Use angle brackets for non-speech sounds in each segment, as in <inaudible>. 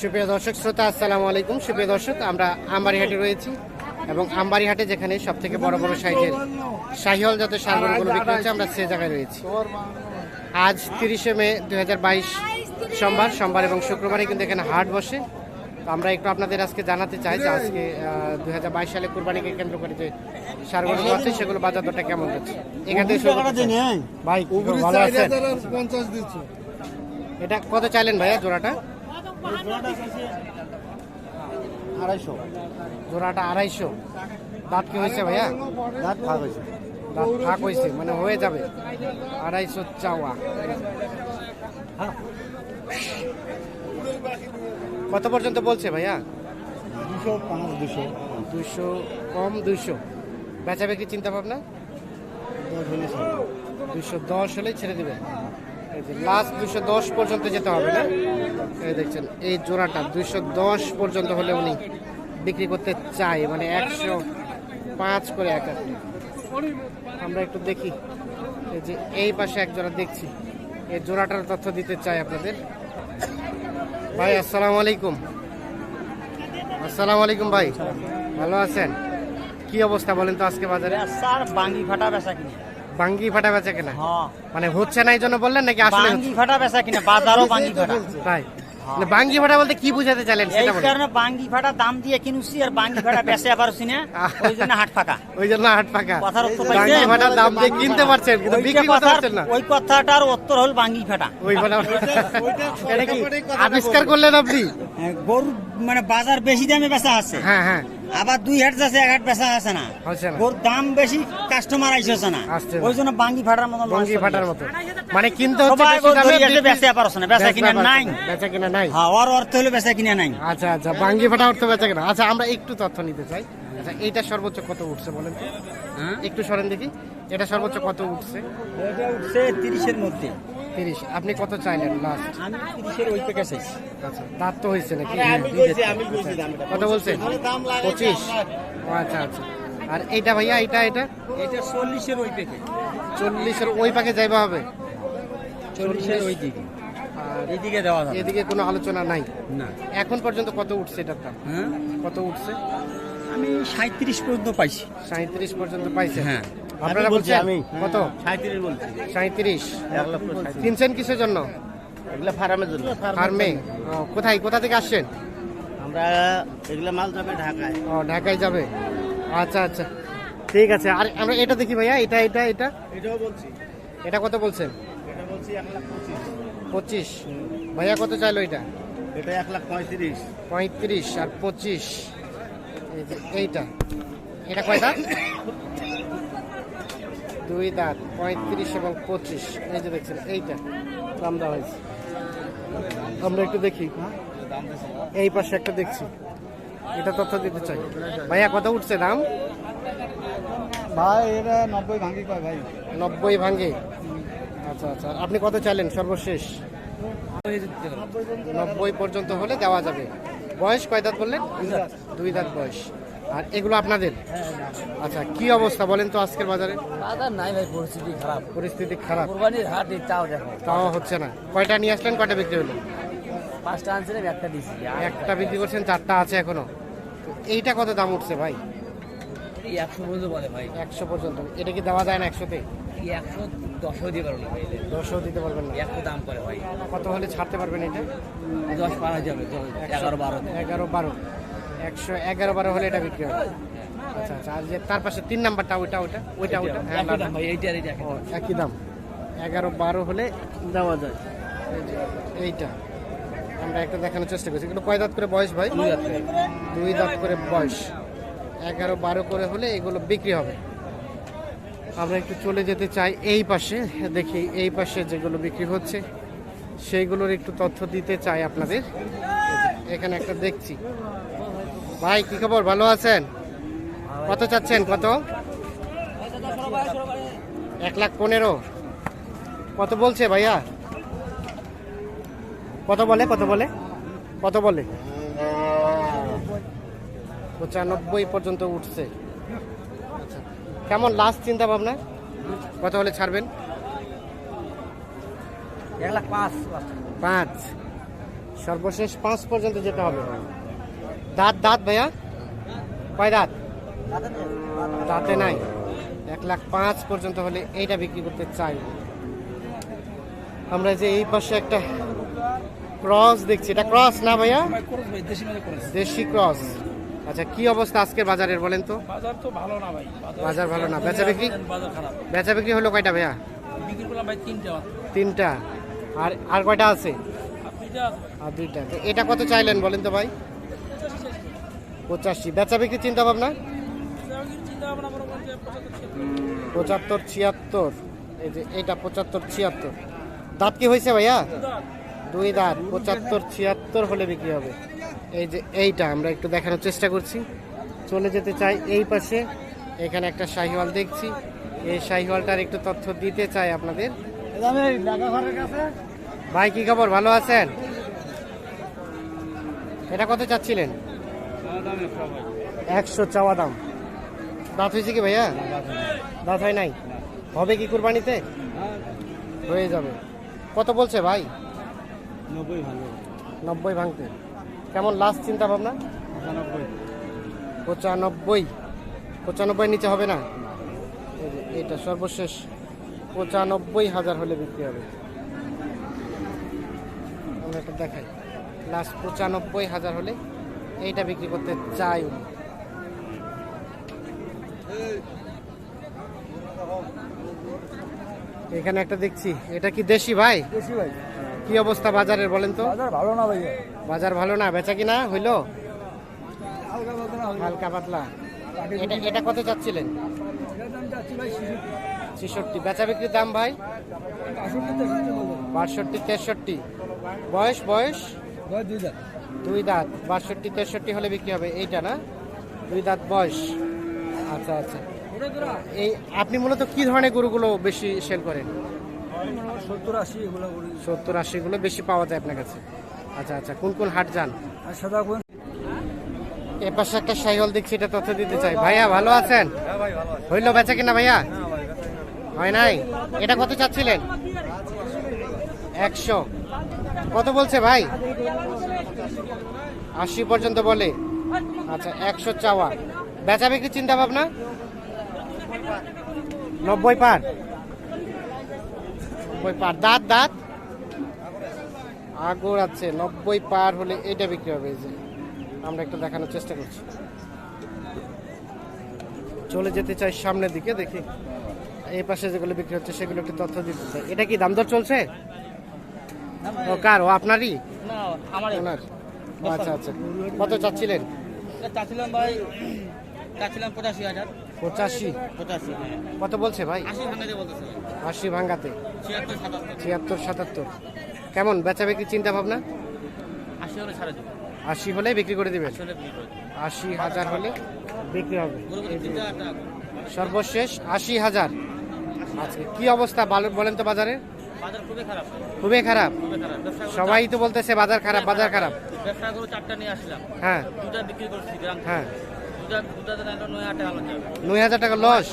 সুপ্রিয় দর্শক শ্রোতা আসসালামু আলাইকুম। সুপ্রিয় দর্শক আমরা আমবাড়িহাটে রয়েছি এবং আমবাড়িহাটে যেখানে সব থেকে বড় বড় সাইজের শাহিওয়াল জাতের সারগুলো বিক্রি হচ্ছে আমরা সে জায়গায় রয়েছি। আজ তিরিশে মে দু হাজার বাইশ সোমবার সোমবার এবং শুক্রবারে কিন্তু এখানে হাট বসে। তো আমরা একটু আপনাদের আজকে জানাতে চাই যে আজকে দুই হাজার বাইশ সালে কুরবানিকে কেন্দ্র করে যে সারগুলো আছে সেগুলো বাজার দরটা কেমন যাচ্ছে এখান থেকে ভাই ভালো আছেন? এটা কত চাইলেন ভাইয়া জোড়াটা? আড়াইশো। জোড়াটা আড়াইশো। দাঁত কি হয়েছে ভাইয়া? দাঁত ভাগ হয়েছে। দাঁত ফাঁক হয়েছে মানে হয়ে যাবে। আড়াইশো চাওয়া। কত পর্যন্ত বলছে ভাইয়া? দুশো পাঁচ দুশো। দুশো কম দুশো। বেচা বিক্রি চিন্তা ভাবনা। দুশো দশ হলেই ছেড়ে দেবে। লাস্ট দুশো দশ পর্যন্ত যেতে হবে, না? এই দেখছেন, এই জোড়াটা দুশো দশ পর্যন্ত হলে উনি বিক্রি করতে চাই মানে একশো পাঁচ করে এক একটা। আমরা একটু দেখি, এই যে এই পাশে এক জোড়া দেখছি, এই জোড়াটার তথ্য দিতে চাই আপনাদের। ভাই, আসসালামু আলাইকুম। আসসালামু আলাইকুম ভাই, ভালো আছেন? কি অবস্থা বলেন তো আজকে বাজারে? স্যার, বাঙ্গি ফাটা বেচা কিনে। বাঙ্গি ফাটা বেচা কেনা? হ্যাঁ। মানে হচ্ছে না এই জন্য বললেন নাকি আসলে বাঙ্গি ফাটা বেচা কিনে? বাজারও বাঙ্গি ফাটা। তাই। মানে বাঙ্গি ফাটা বলতে কি বুঝাতে চাইলেন সেটা বলেন। কারণে বাঙ্গি ফাটা দাম দিয়ে কিনুছি আর বাঙ্গি ফাটা বেচে আবার শুনে ওই জন্য হাট ফাঁকা। ওই জন্য হাট কথার উত্তর বাঙ্গি? ফাটার দাম দিয়ে কিনতে পারছেন কিন্তু বিক্রি করতে পারছেন না। ওই কথাটার উত্তর হল বাঙ্গি ফাটা। ওই ফাটা এটা কি আবিষ্কার করলেন আপনি? গরু মানে বাজার বেশি দামে বেচা আছে। হ্যাঁ হ্যাঁ। আবার দুই হাট যাচ্ছে এক হাট বেচা আছে না। গরুর দাম বেশি কাস্টমার আইসছে না। ওই জন্য বাঙ্গি ফাটার মতো বাঙ্গি ফাটার মতো। মানে কিনতে হচ্ছে বেশি দামে পারছে না বেচা কিনা নাই। বেচা কিনা নাই। হ্যাঁ ওর অর্থ হলো বেচা কিনা নাই। আচ্ছা আচ্ছা বাঙ্গি ফাটা উঠতে বেচা কিনা। আচ্ছা আমরা একটু তথ্য নিতে চাই। আচ্ছা এইটা সর্বোচ্চ কত উঠছে বলেন তো? হ্যাঁ? একটু সরেন দেখি। এটা সর্বোচ্চ কত উঠছে? এটা উঠছে তিরিশের মধ্যে। তিরিশ। আপনি কত চাইলেন লাস্ট আমি তিরিশের ওই থেকে চাইছি। আচ্ছা দাঁত তো হয়েছে নাকি। কত বলছেন? পঁচিশ। আচ্ছা আচ্ছা। আর এইটা ভাইয়া এইটা এটা এটা চল্লিশের ওই থেকে। চল্লিশের ওই পাকে যাইবা হবে? চল্লিশের ওই দিকে। আর এইদিকে দেওয়া যাবে। এদিকে কোনো আলোচনা নাই? না। এখন পর্যন্ত কত উঠছে এটার দাম? হ্যাঁ? কত উঠছে? আমি সাঁত্রিশ পর্যন্ত পাইছি। সাঁত্রিশ পর্যন্ত পাইছে হ্যাঁ। আপনারা বলছি, বলছেন? আমি। কত? সাঁত্রিশ বলছি। সাঁত্রিশ। কিনছেন কিসের জন্য? এগুলা ফার্মের জন্য। ফার্মে? কোথায়? কোথা থেকে আসছেন? আমরা এগুলা মাল যাবে ঢাকায়। ও ঢাকায় যাবে। আচ্ছা আচ্ছা। ঠিক আছে। আর আমরা এটা দেখি ভাইয়া। এটা এটা এটা? এটাও বলছি। এটা কত বলছেন? এটা বলছি এক লাখ পঁচিশ। ভাইয়া কত চাইলো এটা? এটা এক লাখ পঁয়ত্রিশ। পঁয়ত্রিশ আর পঁচিশ। এইটা। এটা কয় দাঁত <coughs> দুই দাঁত পঁয়ত্রিশ এবং পঁচিশ। এই যে দেখছেন এইটা দাম দেওয়া হয়েছে। আমরা একটু দেখি এই পাশে একটা দেখছি। এটা তথ্য দিতে চাই। ভাইয়া কত উঠছে দাম? ভাই এটা নব্বই ভাঙি কয় ভাই? নব্বই ভাঙ্গে আচ্ছা আচ্ছা। আপনি কত চাইলেন সর্বশেষ? নব্বই পর্যন্ত। হলে দেওয়া যাবে। বয়স কয় দাঁত বললেন? দুই দাঁত বয়স। আর এগুলো আপনাদের? আচ্ছা কি অবস্থা বলেন তো আজকের বাজারে? বাজার নাই ভাই পরিস্থিতি খারাপ। পরিস্থিতি খারাপ। কোরবানির হাট তাও দেখো। তাও হচ্ছে না। কয়টা নিয়ে আসলেন কয়টা বিক্রি হলো? পাঁচটা আনছিলাম একটা দিছি। একটা বিক্রি করছেন চারটা আছে এখনও। এইটা কত দাম উঠছে ভাই? একশো পর্যন্ত বলে ভাই। একশো পর্যন্ত। এটা কি দেওয়া যায় না একশোতে? একশো দশও ভাই। দশও দিতে পারবেন না। একশো দাম করে ভাই। কত হলে ছাড়তে পারবেন এটা? দশ পার যাবে এগারো বারো। এগারো বারো। একশো এগারো বারো হলে এটা বিক্রি হবে। আচ্ছা আচ্ছা আর যে তার পাশে তিন নাম্বারটা ওইটা ওইটা ওইটা ওইটা হ্যাঁ একই দাম ভাই এইটার এইটা একই ও, দাম। একই দাম। এগারো বারো হলে দেওয়া যায়। এইটা। আমরা একটা দেখানোর চেষ্টা করছি। এগুলো কয় দাঁত করে বয়স ভাই? দুই দাঁত করে। বয়স। এগারো বারো করে হলে এগুলো বিক্রি হবে। আমরা একটু চলে যেতে চাই এই পাশে। দেখি এই পাশে যেগুলো বিক্রি হচ্ছে সেইগুলোর একটু তথ্য দিতে চাই আপনাদের। এখানে একটা দেখছি। ভাই কি খবর? ভালো আছেন? কত চাচ্ছেন? কত? এক লাখ পনেরো। কত বলছে ভাইয়া? কত বলে কত বলে? কত বলে? পঁচানব্বই পর্যন্ত উঠছে। আচ্ছা কেমন লাস্ট চিন্তা ভাবনা কত হলে ছাড়বেন? এক লাখ পাঁচ। পাঁচ। সর্বশেষ পাঁচ পর্যন্ত যেতে হবে। দাঁত দাঁত ভাইয়া? কয় দাঁত? দাঁতে নাই। এক লাখ পাঁচ পর্যন্ত হলে এইটা বিক্রি করতে চাই। আমরা যে এই পাশে একটা ক্রস দেখছি এটা ক্রস না ভাইয়া? দেশি ক্রস। আচ্ছা কি অবস্থা আজকের বাজারের বলেন তো? বাজার তো ভালো না ভাই বাজার ভালো না। বেচা বিক্রি? বেচা বিক্রি হলো কয়টা ভাইয়া? বিক্রি করলাম ভাই তিনটা। তিনটা। আর আর কয়টা আছে? আর দুইটা। তো এটা কত চাইলেন বলেন তো ভাই? পঁচাশি। বেচা বিক্রি চিন্তা ভাবনা? পঁচাত্তর, ছিয়াত্তর। এই যে এটা পঁচাত্তর, ছিয়াত্তর। দাঁত কি হয়েছে ভাইয়া? দুই দাঁত। পঁচাত্তর, ছিয়াত্তর হলে বিক্রি হবে। এই যে এইটা আমরা একটু দেখানোর চেষ্টা করছি। চলে যেতে চাই এই পাশে। এখানে একটা শাহিওয়াল দেখছি। এই শাহিওয়ালটার একটু তথ্য দিতে চাই আপনাদের। ভাই, কি খবর? ভালো আছেন? এটা কত চাচ্ছিলেন? একশো চাওয়া দাম। দাঁত হয়েছে কি ভাইয়া? দাঁত হয় নাই? হবে কি কুরবানিতে? হয়ে যাবে। কত বলছে ভাই? নব্বই ভাঙতে। কেমন লাস্ট চিন্তা ভাবনা? পঁচানব্বই। পঁচানব্বই। পঁচানব্বই নিচে হবে না? এটা সর্বশেষ। পঁচানব্বই হাজার হলে বিক্রি হবে। আমরা একটা দেখাই। লাস্ট পঁচানব্বই হাজার হলে এইটা বিক্রি করতে চাই উনি। এখানে একটা দেখছি। এটা কি দেশি ভাই? ভাই। কি অবস্থা বাজারের বলেন তো? বাজার ভালো না ভাই বাজার ভালো না? বেচা কিনা হইল? হালকা পাতলা এটা এটা কত চাচ্ছিলেন? ছেষট্টি। বেচা বিক্রির দাম ভাই? বাষট্টি তেষট্টি বয়স বয়স? দুই দুই দাঁত বাষট্টি তেষট্টি হলে বিক্রি হবে। এইটা না? দুই দাঁত বয়স। আচ্ছা আচ্ছা। এই আপনি মূলত কি ধরনের গরুগুলো বেশি সেল করেন? সত্তর আশি এগুলো সত্তর আশিগুলো বেশি পাওয়া যায় আপনার কাছে? আচ্ছা আচ্ছা। কোন কোন হাট যান? এ পাশে একটা সাইহল দেখছি এটা তথ্য দিতে চাই। ভাইয়া ভালো আছেন? হইল বেচা কিনা ভাইয়া? হয় নাই? এটা কত চাচ্ছিলেন? একশো। কত বলছে ভাই? আশি পর্যন্ত বলে। আচ্ছা একশো চাওয়া। বেচা বিক্রি চিন্তা ভাবনা? নব্বই পার। নব্বই পার। দাঁত দাঁত? আগর আছে, নব্বই পার হলে এটা বিক্রি হবে যে। আমরা একটু দেখানোর চেষ্টা করছি। চলে যেতে চাই সামনের দিকে, দেখি। এই পাশে যেগুলো বিক্রি হচ্ছে, সেগুলো একটু তথ্য দিতে চাই। এটা কি দাম দর চলছে? ও কার? ও আপনারই? না আমার ওনার। আচ্ছা আচ্ছা। কত চাচ্ছিলেন? চাচ্ছিলাম ভাই চাচ্ছিলাম পঁচাশি হাজার। পঁচাশি? পঁচাশি কত বলছে ভাই? আশি ভাঙ্গাতে ছিয়াত্তর সাতাত্তর। কেমন বেচা বিক্রি চিন্তা ভাবনা আশি হলে ছাড়া আশি হলে বিক্রি করে দিবেন। আশি হাজার হলে বিক্রি হবে। সর্বশেষ আশি হাজার। আজকে কি অবস্থা বলেন তো বাজারে? বাজার খুবই খারাপ। খুবই সবাই তো বলতেছে বাজার খারাপ বাজার খারাপ। ব্যবসা করে চারটা নিয়ে আসলাম। হ্যাঁ। দুটা বিক্রি করছি গ্রাম হ্যাঁ। নয় হাজার টাকা লস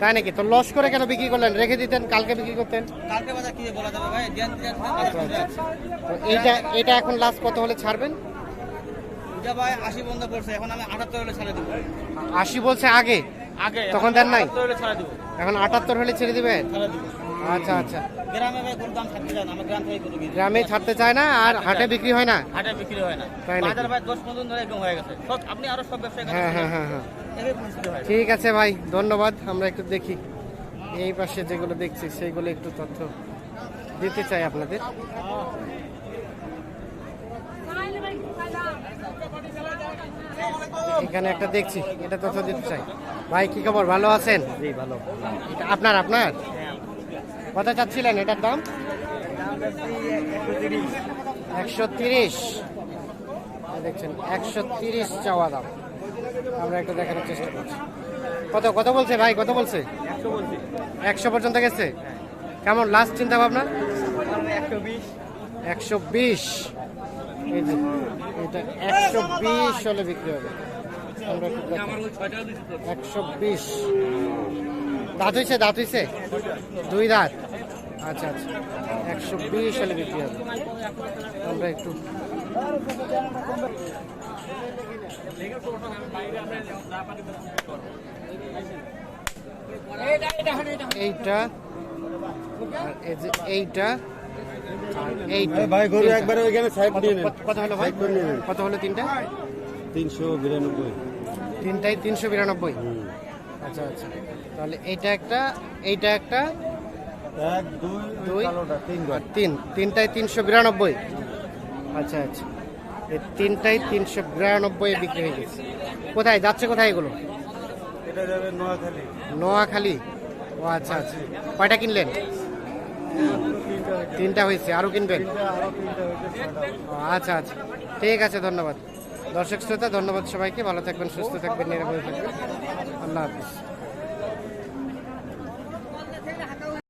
তাই নাকি? তো লস করে কেন বিক্রি করলেন? রেখে দিতেন কালকে বিক্রি করতেন? কালকে বাজার কি বলা যাবে ভাই? দিন দিন আচ্ছা আচ্ছা। তো এইটা এটা এখন লাস্ট কত হলে ছাড়বেন? ভাই আশি বন্ধ করছে এখন আমি আটাত্তর হলে ছাড়ে দেবো। আশি বলছে আগে। আগে তখন দেন নাই? আটাত্তর হলে ছাড়ে দেবো। এখন আটাত্তর হলে ছেড়ে দিবেন? আচ্ছা আচ্ছা। গ্রামে ছাড়তে চায় না আর হাটে বিক্রি হয় না? হাটে বিক্রি হয় না। তাই নাকি? বাজার ভাই দশ পনেরো দিন ধরে একদম হয়ে গেছে। সব আপনি আরও সব ব্যবসায়ী হ্যাঁ হ্যাঁ হ্যাঁ হ্যাঁ। হয়। ঠিক আছে ভাই ধন্যবাদ। আমরা একটু দেখি। এই পাশে যেগুলো দেখছি সেইগুলো একটু তথ্য দিতে চাই আপনাদের। এখানে একটা দেখছি এটা তথ্য দিতে চাই। ভাই কি খবর? ভালো আছেন? জি ভালো। এটা আপনার আপনার? কত চাচ্ছিলেন এটার দাম? একশো তিরিশ। দেখছেন একশো তিরিশ চাওয়া দাম। আমরা একটু দেখানোর চেষ্টা করছি। কত কত বলছে ভাই? কত বলছে? একশো পর্যন্ত গেছে? কেমন লাস্ট চিন্তা ভাবনা একশো বিশ। একশো বিশ। এটা একশো বিশ হলে বিক্রি হবে। আমরা একশো বিশ। দাঁত হয়েছে দাঁত হয়েছে? দুই দাঁত? আচ্ছা আচ্ছা। একশো বিশ সালে বিক্রি হবে। আমরা একটু এইটা এইটা ভাই গরু। একবারে ওইখানে সাইড নিয়ে নেন। কত- হলো ভাই? কত হলো তিনটা? তিনশো বিরানব্বই। তিনটাই তিনশো বিরানব্বই? আচ্ছা আচ্ছা। তাহলে এইটা একটা এইটা একটা? এক দুই দুই তিন আর তিন। তিনটাই তিনশো বিরানব্বই। আচ্ছা আচ্ছা। এই তিনটাই তিনশো বিরানব্বই বিক্রি হয়ে গেছে। কোথায়? যাচ্ছে কোথায় এগুলো? এটা যাবে নোয়াখালী। নোয়াখালী। ও আচ্ছা আচ্ছা। কয়টা কিনলেন? তিনটা হয়েছে আরও কিনবেন? আচ্ছা আচ্ছা। ঠিক আছে, ধন্যবাদ। দর্শক শ্রোতা, ধন্যবাদ সবাইকে। ভালো থাকবেন, সুস্থ থাকবেন, নিরাপদে থাকবেন। আল্লাহ হাফিজ।